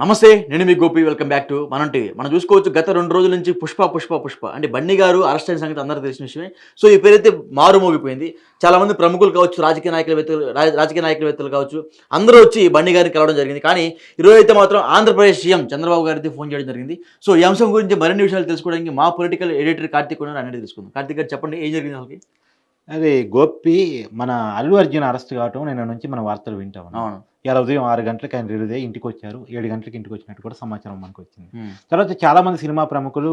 నమస్తే నేను మీ Gopi welcome back to Manam TV మనం చూసుకోవచ్చు గత రెండు రోజుల నుంచి పుష్ప పుష్ప పుష్ప. అంటే బండి గారు అరెస్ట్ అయిన సంగతి అందరూ తెలిసిన విషయమే. సో ఈ పేరైతే మారు మోగిపోయింది. చాలా మంది ప్రముఖులు కావచ్చు రాజకీయ నాయకులవేత్తలు రా- రాజకీయ నాయకులవేత్తలు కావచ్చు అందరూ వచ్చి బండి గారిని కలవడం జరిగింది. కానీ ఈరోజు అయితే మాత్రం ఆంధ్రప్రదేశ్ సీఎం చంద్రబాబు గారికి ఫోన్ చేయడం జరిగింది. సో ఈ అంశం గురించి మరిన్ని విషయాలు తెలుసుకోవడానికి మా పొలిటికల్ ఎడిటర్ కార్తీక్ ఉన్నారు. అనేది తెలుసుకుందాం. కార్తీక్ గారు చెప్పండి ఏం జరిగింది వాళ్ళకి అదే గోపి మన అల్లు అర్జున్ అరెస్ట్ కావటం నిన్న నుంచి మన వార్తలు వింటాం అవును. ఇలా ఉదయం ఆరు గంటలకు ఆయన రిలీజ్ అయ్యి ఇంటికి వచ్చారు ఏడు గంటలకు ఇంటికి వచ్చినట్టు కూడా సమాచారం మనకు వచ్చింది. తర్వాత చాలా మంది సినిమా ప్రముఖులు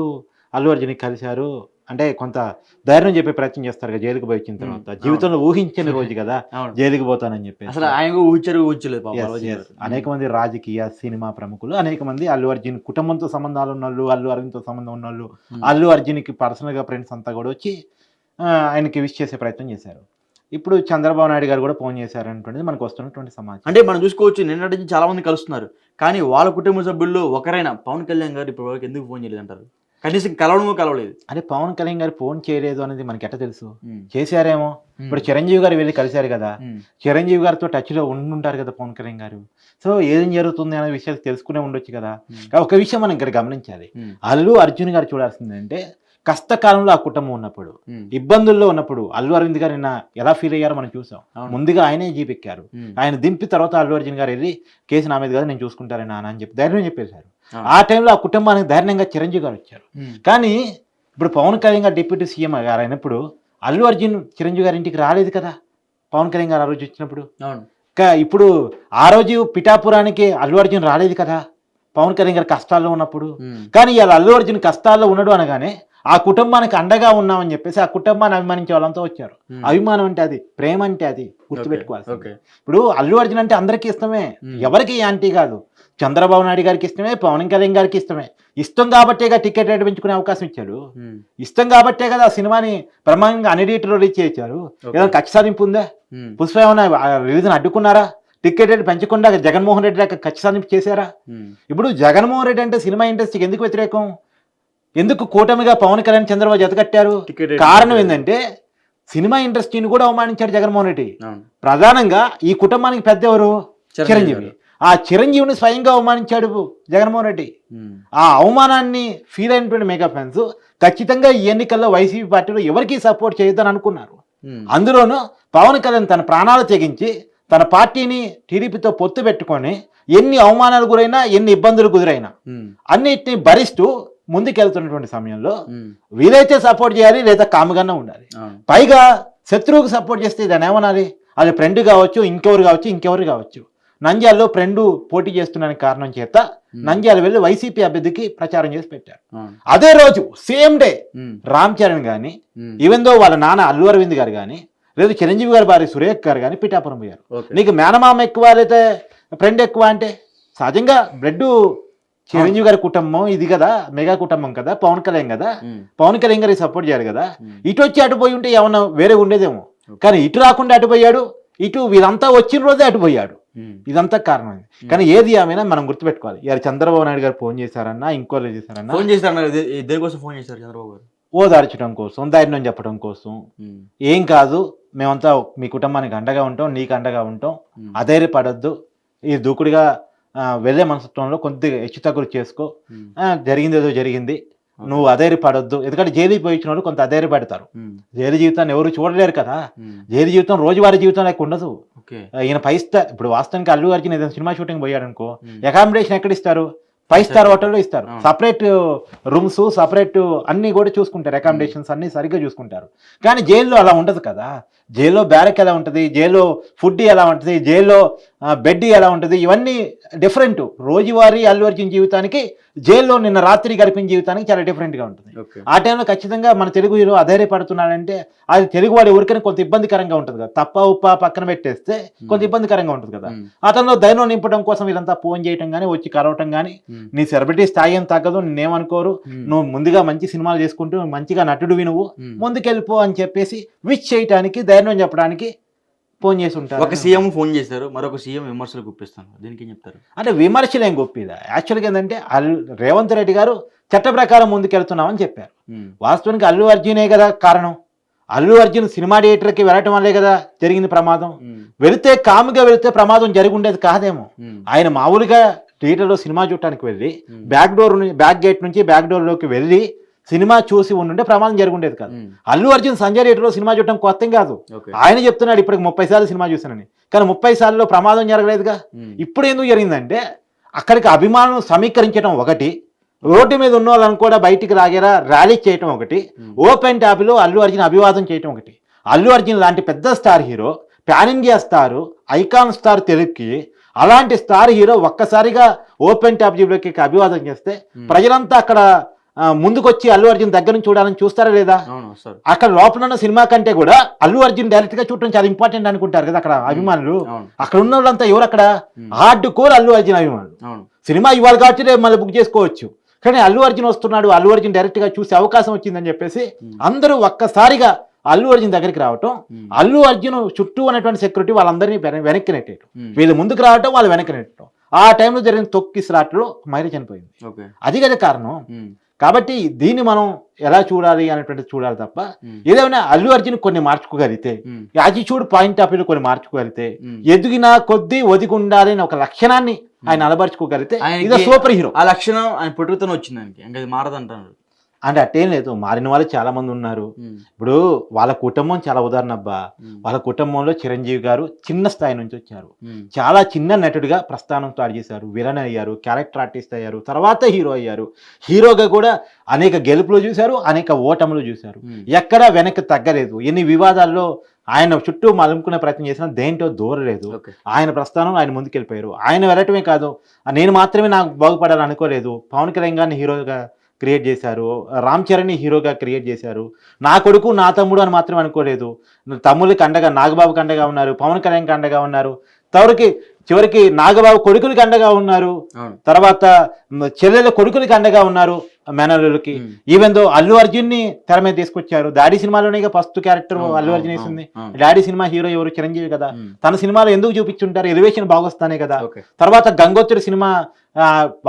అల్లు అర్జున్కి కలిశారు. అంటే కొంత ధైర్యం చెప్పే ప్రయత్నం చేస్తారు కదా జైలుకి పోయి వచ్చిన తర్వాత. జీవితంలో ఊహించని రోజు కదా అవును. జైలుకి పోతానని చెప్పేసి. అసలు ఆయన ఊహించారు ఊహించలేదు పాపం Yes, yes. అనేక మంది రాజకీయ సినిమా ప్రముఖులు అనేక మంది అల్లు అర్జున్ కుటుంబంతో సంబంధాలు ఉన్నోళ్ళు అల్లు అరవింద్తో సంబంధం ఉన్నోళ్ళు. అల్లు అర్జున్కి పర్సనల్గా ఫ్రెండ్స్ అంతా కూడా వచ్చి ఆయనకి విష్ చేసే ప్రయత్నం చేశారు. ఇప్పుడు చంద్రబాబు నాయుడు గారు కూడా ఫోన్ చేశారనేటువంటిది మనకు వస్తున్నటువంటి సమాచారం. అంటే మనం చూసుకోవచ్చు నిన్నటి నుంచి చాలా మంది కలుస్తున్నారు. కానీ వాళ్ళ కుటుంబ సభ్యుల్లో ఒకరైనా పవన్ కళ్యాణ్ గారు ఇప్పటి వరకు ఎందుకు ఫోన్ చేయలేదు అంటారు? కనీసం కలవడము కలవలేదు. అదే పవన్ కళ్యాణ్ గారు ఫోన్ చేయలేదు అనేది మనకి ఎట్ట తెలుసు. చేశారేమో? ఇప్పుడు. చిరంజీవి గారు వెళ్ళి కలిశారు కదా. చిరంజీవి గారితో టచ్లో ఉండుంటారు కదా పవన్ కళ్యాణ్ గారు. సో ఏం జరుగుతుంది అనే విషయాలు తెలుసుకునే ఉండొచ్చు కదా. ఒక విషయం మనం ఇక్కడ గమనించాలి. అల్లు అర్జున్ గారు చూడాల్సిందంటే కష్టకాలంలో ఆ కుటుంబం ఉన్నప్పుడు. ఇబ్బందుల్లో ఉన్నప్పుడు అల్లు అరవింద్ గారు నిన్న ఎలా ఫీల్ అయ్యారో మనం చూసాం. ముందుగా ఆయనే జీపెక్కారు. ఆయన దింపి తర్వాత అల్లు అర్జున్ గారు వెళ్ళి కేసు నా మీద కదా నేను చూసుకుంటారని నాన్న అని చెప్పి ధైర్యం చెప్పేశారు. ఆ టైంలో ఆ కుటుంబానికి ధైర్యంగా చిరంజీవి గారు వచ్చారు. కానీ ఇప్పుడు పవన్ కళ్యాణ్ గారు డిప్యూటీ సీఎం గారు అయినప్పుడు అల్లు అర్జున్ చిరంజీవి గారి ఇంటికి రాలేదు కదా పవన్ కళ్యాణ్ గారు ఆ రోజు వచ్చినప్పుడు ఇప్పుడు ఆ రోజు పిఠాపురానికి అల్లు అర్జున్ రాలేదు కదా పవన్ కళ్యాణ్ గారు కష్టాల్లో ఉన్నప్పుడు. కానీ ఇలా అల్లు అర్జున్ కష్టాల్లో ఉన్నాడు అనగానే ఆ కుటుంబానికి అండగా ఉన్నామని చెప్పేసి ఆ కుటుంబాన్ని అభిమానించే వాళ్ళంతా వచ్చారు. అభిమానం అంటే అది ప్రేమ అంటే అది గుర్తుపెట్టుకోవాలి ఇప్పుడు అల్లు అర్జున్ అంటే అందరికీ ఇష్టమే. ఎవరికి యాంటీ కాదు చంద్రబాబు నాయుడు గారికి ఇష్టమే పవన్ కళ్యాణ్ గారికి ఇష్టమే ఇష్టం కాబట్టేగా టికెట్ రేటు పెంచుకునే అవకాశం ఇచ్చాడు. ఇష్టం కాబట్టే కదా ఆ సినిమాని బ్రహ్మాండంగా అన్ని థియేటర్లో రీచ్ చేయించారు. ఏదైనా ఖర్చు సాధింపు ఉందా. పుష్ప ఏమైనా రిలీజ్ని అడ్డుకున్నారా టికెట్ రేటు పెంచకుండా జగన్మోహన్ రెడ్డి ఖర్చు సాధింపు చేశారా. ఇప్పుడు జగన్మోహన్ రెడ్డి అంటే సినిమా ఇండస్ట్రీకి ఎందుకు వ్యతిరేకం? ఎందుకు కూటమిగా పవన్ కళ్యాణ్ చంద్రబాబు జతకట్టారు కారణం ఏంటంటే సినిమా ఇండస్ట్రీని కూడా అవమానించాడు జగన్మోహన్ రెడ్డి. ప్రధానంగా ఈ కుటుంబానికి పెద్ద ఎవరు? చిరంజీవి. ఆ చిరంజీవిని స్వయంగా అవమానించాడు జగన్మోహన్ రెడ్డి. ఆ అవమానాన్ని ఫీల్ అయినటువంటి మెగా ఫ్యాన్స్ ఖచ్చితంగా ఈ ఎన్నికల్లో వైసీపీ పార్టీలో ఎవరికి సపోర్ట్ చేయొద్దని అనుకున్నారు. అందులోనూ పవన్ కళ్యాణ్ తన ప్రాణాలు తెగించి తన పార్టీని టీడీపీతో పొత్తు పెట్టుకొని ఎన్ని అవమానాలు గురైనా ఎన్ని ఇబ్బందులు కుదిరైనా ఉమ్. అన్నిటిని భరిస్తూ ముందుకెళ్తున్నటువంటి సమయంలో. వీలైతే సపోర్ట్ చేయాలి లేదా కాముగానే ఉండాలి పైగా శత్రువుకు సపోర్ట్ చేస్తే దాని ఏమనాలి అది ఫ్రెండ్ కావచ్చు ఇంకెవరు కావచ్చు ఇంకెవరు కావచ్చు నంద్యాలలో ఫ్రెండ్ పోటీ చేస్తున్నానికి కారణం చేత నంద్యాల వెళ్ళి వైసీపీ అభ్యర్థికి ప్రచారం చేసి పెట్టారు అదే రోజు same day. Ram Charan um. Even though వాళ్ళ నాన్న అల్లు అరవింద్ గారు కానీ లేదు చిరంజీవి గారి భార్య సురేఖ్ గారు కానీ పిఠాపురం పోయారు. నీకు మేనమామ ఎక్కువ లేదా ఫ్రెండ్ ఎక్కువ అంటే? సహజంగా బ్లడ్ చిరంజీవి గారి కుటుంబం ఇది కదా మెగా కుటుంబం కదా పవన్ కళ్యాణ్ కదా. పవన్ కళ్యాణ్ గారికి సపోర్ట్ చేయాలి కదా. ఇటు వచ్చి అటు పోయి ఉంటే ఏమన్నా వేరే ఉండేదేమో. కానీ ఇటు రాకుండా అటు పోయాడు ఇటు వీరంతా వచ్చిన రోజే అటు పోయాడు. ఇదంతా కారణం కానీ ఏది ఏమైనా మనం గుర్తుపెట్టుకోవాలి. ఇవాళ చంద్రబాబు నాయుడు గారు ఫోన్ చేశారన్నా ఇంకోళ్ళు చేశారన్నా. ఫోన్ చేశారు అన్నారు ఇదే- దేనికోసం ఫోన్ చేశారు చంద్రబాబు గారు. ఓదార్చడం కోసం ధైర్యం చెప్పడం కోసం. ఏం కాదు మేమంతా మీ కుటుంబానికి అండగా ఉంటాం నీకు అండగా ఉంటాం. అధైర్యపడొద్దు. ఈ దూకుడుగా వెళ్ళే మనస్తత్వంలో కొద్దిగా హెచ్చు తగ్గులు చేసుకో. జరిగింది ఏదో జరిగింది. నువ్వు అధైర్యపడొద్దు. ఎందుకంటే జైలుకి పోయి ఇచ్చిన వాళ్ళు కొంత అధైర్యపడతారు. జైలు జీవితాన్ని ఎవరు చూడలేరు కదా. జైలు జీవితం రోజువారీ జీవితం లేక ఉండదు. ఈయన స్టార్ ఇప్పుడు వాస్తవానికి అల్లు అర్జున్ ఏదైనా సినిమా షూటింగ్ పోయాడు అనుకో. అకామిడేషన్ ఎక్కడ ఇస్తారు? ఫైవ్ స్టార్ హోటల్లో ఇస్తారు. సపరేట్ రూమ్స్ సపరేట్ అన్ని కూడా చూసుకుంటారు. అకామిడేషన్స్ అన్ని సరిగ్గా చూసుకుంటారు. కానీ జైల్లో అలా ఉండదు కదా. జైల్లో బ్యారక్ ఎలా ఉంటుంది? జైల్లో ఫుడ్ ఎలా ఉంటుంది? జైల్లో బెడ్ ఎలా ఉంటుంది? ఇవన్నీ డిఫరెంట్ రోజువారీ అల్లు అర్జున్ జీవితానికి జైల్లో నిన్న రాత్రి గడిపిన జీవితానికి చాలా డిఫరెంట్గా ఉంటుంది. ఆ టైంలో ఖచ్చితంగా మన తెలుగు హీరో అధైర్యపడుతున్నాడంటే అది తెలుగు వాడు ఎవరికైనా కొంత ఇబ్బందికరంగా ఉంటుంది కదా. తప్ప ఉప్ప పక్కన పెట్టేస్తే కొంత ఇబ్బందికరంగా ఉంటుంది కదా. ఉమ్. అతనిలో ధైర్యం నింపడం కోసం వీళ్ళంతా ఫోన్ చేయటం కానీ వచ్చి కలవటం కానీ ఉమ్. నీ సెలబ్రిటీ స్థాయి ఏం తగ్గదు నేనేమనుకోరు. నువ్వు ముందుగా మంచి సినిమాలు చేసుకుంటూ మంచిగా నటుడివి నువ్వు. ఉమ్. ముందుకెళ్ళిపో అని చెప్పేసి విష్ చేయటానికి ధైర్యం చెప్పడానికి ఫోన్ చేసి ఉంటారు. ఒక సీఎం ఫోన్ చేశారు మరొక సీఎం విమర్శలు గుప్పిస్తాను దీనికి ఏం చెప్తారు? అంటే విమర్శలు ఏం గొప్పిదా? యాక్చువల్గా ఏంటంటే అల్ రేవంత్ రెడ్డి గారు చట్ట ప్రకారం ముందుకెళ్తున్నామని చెప్పారు. వాస్తవానికి అల్లు అర్జునే కదా కారణం. అల్లు అర్జున్ సినిమా థియేటర్కి వెళ్ళటం వల్లే కదా జరిగింది ప్రమాదం. వెళితే కాముగా వెళితే ప్రమాదం జరిగి ఉండేది కాదేమో ఆయన మామూలుగా థియేటర్లో సినిమా చూడటానికి వెళ్ళి. బ్యాక్ డోర్ బ్యాక్ గేట్ నుంచి బ్యాక్ డోర్లోకి వెళ్ళి సినిమా చూసి ఉండుంటే ప్రమాదం జరిగి ఉండేది కాదు అల్లు అర్జున్ సంజయ్ థియేటర్లో సినిమా చూడటం కొత్త కాదు. ఆయన చెప్తున్నాడు ఇప్పటికి ముప్పై సార్లు సినిమా చూశానని. కానీ ముప్పై సార్లు ప్రమాదం జరగలేదుగా. ఇప్పుడు ఎందుకు జరిగిందంటే అక్కడికి అభిమానులు సమీకరించడం ఒకటి రోడ్డు మీద ఉన్న వాళ్ళని కూడా బయటికి రాగేలా ర్యాలీ చేయటం ఒకటి. ఓపెన్ ట్యాబ్లో అల్లు అర్జున్ అభివాదం చేయటం ఒకటి. అల్లు అర్జున్ లాంటి పెద్ద star hero pan India star icon star తెలుగుకి అలాంటి స్టార్ హీరో ఒక్కసారిగా ఓపెన్ ట్యాబ్ జీబులకి అభివాదం చేస్తే. ప్రజలంతా అక్కడ ముందుకొచ్చి అల్లు అర్జున్ దగ్గర నుంచి చూడాలని చూస్తారా లేదా? అక్కడ లోపల ఉన్న సినిమా కంటే కూడా అల్లు అర్జున్ డైరెక్ట్గా చూడటం చాలా ఇంపార్టెంట్ అనుకుంటారు కదా అక్కడ అభిమానులు. అక్కడ ఉన్న వాళ్ళంతా ఎవరు అక్కడ. హార్డ్ కోర్ అల్లు అర్జున్ అభిమానులు. సినిమా ఇవాళ కాబట్టి రేపు మళ్ళీ బుక్ చేసుకోవచ్చు. కానీ అల్లు అర్జున్ వస్తున్నాడు అల్లు అర్జున్ డైరెక్ట్గా చూసే అవకాశం వచ్చిందని చెప్పేసి. అందరూ ఒక్కసారిగా అల్లు అర్జున్ దగ్గరికి రావటం. అల్లు అర్జున్ చుట్టూ ఉన్నటువంటి సెక్యూరిటీ వాళ్ళందరినీ వెన- వెనక్కి నెట్టేయటం. వీళ్ళు ముందుకు రావటం వాళ్ళు వెనక్కి నెట్టడం. ఆ టైంలో జరిగిన తొక్కి స్లాట్లో మైరి చనిపోయింది. అది కదా కారణం. కాబట్టి దీన్ని మనం ఎలా చూడాలి అనేటువంటిది చూడాలి తప్ప ఉమ్, ఏదేమైనా అల్లు అర్జున్ కొన్ని మార్చుకోగలిగితే యాటిట్యూడ్ పాయింట్ ఆఫ్ వ్యూ కొన్ని మార్చుకోగలిగితే. ఎదిగిన కొద్దీ ఒదిగి ఉండాలి అనే ఒక లక్షణాన్ని ఆయన అలబరుచుకోగలిగితే సూపర్ హీరో. ఆ లక్షణం ఆయన పుట్టుకతోనే వచ్చింది ఆయనకి. ఇంకా అది మారదంటారు అంటే అట్టేం లేదు మారిన వాళ్ళు చాలా మంది ఉన్నారు ఇప్పుడు వాళ్ళ కుటుంబం చాలా ఉదాహరణ అబ్బా. వాళ్ళ కుటుంబంలో చిరంజీవి గారు చిన్న స్థాయి నుంచి వచ్చారు. చాలా చిన్న నటుడిగా ప్రస్థానం స్టార్ట్ చేశారు. విలన్ అయ్యారు క్యారెక్టర్ ఆర్టిస్ట్ అయ్యారు తర్వాత హీరో అయ్యారు. హీరోగా కూడా అనేక గెలుపులు చూశారు అనేక ఓటములు చూశారు. ఎక్కడా వెనక్కి తగ్గలేదు. ఎన్ని వివాదాల్లో ఆయన చుట్టూ మలుముకునే ప్రయత్నం చేసినా దేంటో దూరలేదు. ఆయన ప్రస్థానం ఆయన ముందుకెళ్ళిపోయారు. ఆయన వెళ్ళటమే కాదు నేను మాత్రమే నాకు బాగుపడాలని అనుకోలేదు పవన్ కళ్యాణ్ గారిని హీరోగా క్రియేట్ చేశారు. రామ్ చరణ్ని హీరోగా క్రియేట్ చేశారు. నా కొడుకు నా తమ్ముడు అని మాత్రం అనుకోలేదు. తమ్ముళ్ళకి అండగా నాగబాబుకి అండగా ఉన్నారు. పవన్ కళ్యాణ్కి అండగా ఉన్నారు. తవరికి చివరికి నాగబాబు కొడుకులకి అండగా ఉన్నారు. తర్వాత చెల్లెల కొడుకులకి అండగా ఉన్నారు మేనల్లులకి. ఈవెన్ దో అల్లు అర్జున్ని తెర మీద తీసుకొచ్చారు. దాడి సినిమాలోనే ఫస్ట్ క్యారెక్టర్ అల్లు అర్జున్ వేసింది. డాడీ సినిమా హీరో ఎవరు? చిరంజీవి కదా. తన సినిమాలో ఎందుకు చూపించుంటారు? ఎలివేషన్ బాగొస్తానే కదా. తర్వాత గంగోత్రి సినిమా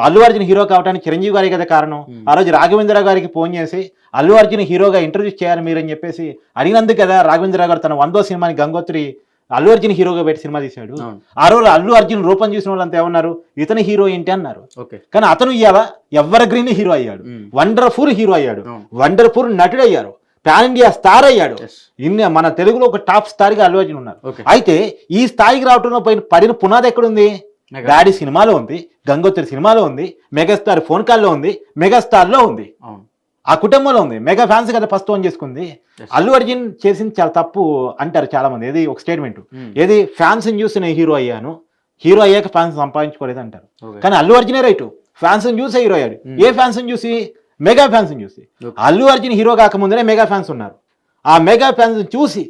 అల్లు అర్జున్ హీరో కావడానికి చిరంజీవి గారే కదా కారణం. ఆ రోజు రాఘవేంద్ర గారికి ఫోన్ చేసి అల్లు అర్జున్ హీరోగా ఇంట్రడ్యూస్ చేయాలి మీరని చెప్పేసి అడిగినందుకు కదా రాఘవేంద్ర గారు తన వందో సినిమాని గంగోత్రి అల్లు అర్జున్ హీరోగా పెట్టి సినిమా తీశాడు. అవును. ఆ రోజు అల్లు అర్జున్ రూపం చూసిన వాళ్ళంతా ఏమన్నారు? ఇతని హీరో ఏంటి అన్నారు. కానీ అతను ఇవాళ ఎవర్ గ్రీన్ హీరో అయ్యాడు. వండర్ఫుల్ హీరో అయ్యాడు. వండర్ఫుల్ నటుడు అయ్యారు. పాన్ ఇండియా స్టార్ అయ్యాడు. ఇన్ని మన తెలుగులో ఒక టాప్ స్టార్గా అల్లు అర్జున్ ఉన్నారు. అయితే ఈ స్థాయికి రావటంలో పోయిన పడిన పునాది ఎక్కడుంది. డాడీ సినిమాలో ఉంది గంగోత్రి సినిమాలో ఉంది మెగాస్టార్ ఫోన్ కాల్లో ఉంది మెగాస్టార్లో ఉంది ఆ కుటుంబంలో ఉంది. మెగా ఫ్యాన్స్ కదా ఫస్ట్ ఓన్ చేసుకుంది. అల్లు అర్జున్ చేసింది చాలా తప్పు అంటారు చాలా మంది ఏది ఒక స్టేట్మెంట్ ఉమ్, ఏది ఫ్యాన్స్ చూసి నేను హీరో అయ్యాను. హీరో అయ్యాక ఫ్యాన్స్ సంపాదించుకోలేదు అంటారు. కానీ అల్లు అర్జునే రైట్. ఫ్యాన్స్ చూసే హీరో అయ్యాడు. Hmm. ఏ ఫ్యాన్స్ చూసి? మెగా ఫ్యాన్స్ చూసి. అల్లు అర్జున్ హీరో కాకముందరే మెగా ఫ్యాన్స్ ఉన్నారు. ఆ మెగా ఫ్యాన్స్ చూసి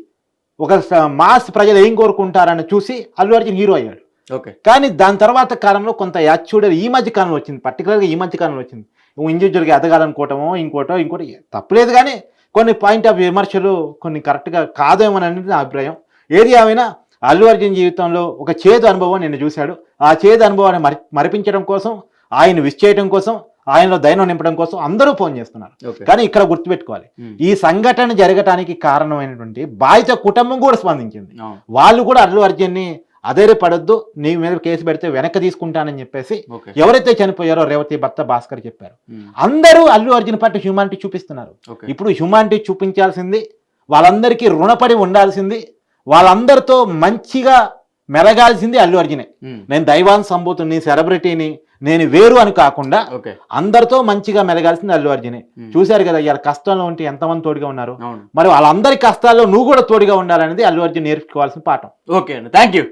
ఒక మాస్ ప్రజలు ఏం కోరుకుంటారని చూసి అల్లు అర్జున్ హీరో అయ్యాడు. ఓకే కానీ దాని తర్వాత కాలంలో కొంత యాక్చువల్ ఈ మధ్య కాలంలో వచ్చింది. పర్టికులర్గా ఈ మధ్య కాలంలో వచ్చింది. ఇండివిజువల్గా ఎదగాలనుకోవటమో ఇంకోటో ఇంకోటి తప్పులేదు కానీ కొన్ని పాయింట్ ఆఫ్ విమర్శలు కొన్ని కరెక్ట్గా కాదేమో అనేది నా అభిప్రాయం. ఏది ఏమైనా అల్లు అర్జున్ జీవితంలో ఒక చేదు అనుభవం నేను చూశాడు. ఆ చేదు అనుభవాన్ని మరి మరిపించడం కోసం ఆయన విష్ చేయడం కోసం ఆయనలో దైనం నింపడం కోసం అందరూ ఫోన్ చేస్తున్నారు. కానీ ఇక్కడ గుర్తుపెట్టుకోవాలి. ఈ సంఘటన జరగటానికి కారణమైనటువంటి బాధిత కుటుంబం కూడా స్పందించింది. వాళ్ళు కూడా అల్లు అర్జున్ని అధైర్యపడొద్దు నీ మీద కేసు పెడితే వెనక్కి తీసుకుంటానని చెప్పేసి ఎవరైతే చనిపోయారో రేవతి భర్త భాస్కర్ చెప్పారు. అందరూ అల్లు అర్జున్ పట్ల హ్యూమానిటీ చూపిస్తున్నారు. ఇప్పుడు హ్యూమానిటీ చూపించాల్సింది వాళ్ళందరికీ రుణపడి ఉండాల్సింది వాళ్ళందరితో మంచిగా మెలగాల్సింది అల్లు అర్జునే. నేను దైవాన్ సంబూతుని సెలబ్రిటీని నేను వేరు అని కాకుండా అందరితో మంచిగా మెలగాల్సింది అల్లు అర్జునే. చూశారు కదా ఇలా కష్టంలో ఉంటే ఎంతమంది తోడుగా ఉన్నారు? మరి వాళ్ళందరి కష్టాల్లో నువ్వు కూడా తోడుగా ఉండాలనేది అల్లు అర్జున్ నేర్చుకోవాల్సిన పాఠం. ఓకే అండి. Thank you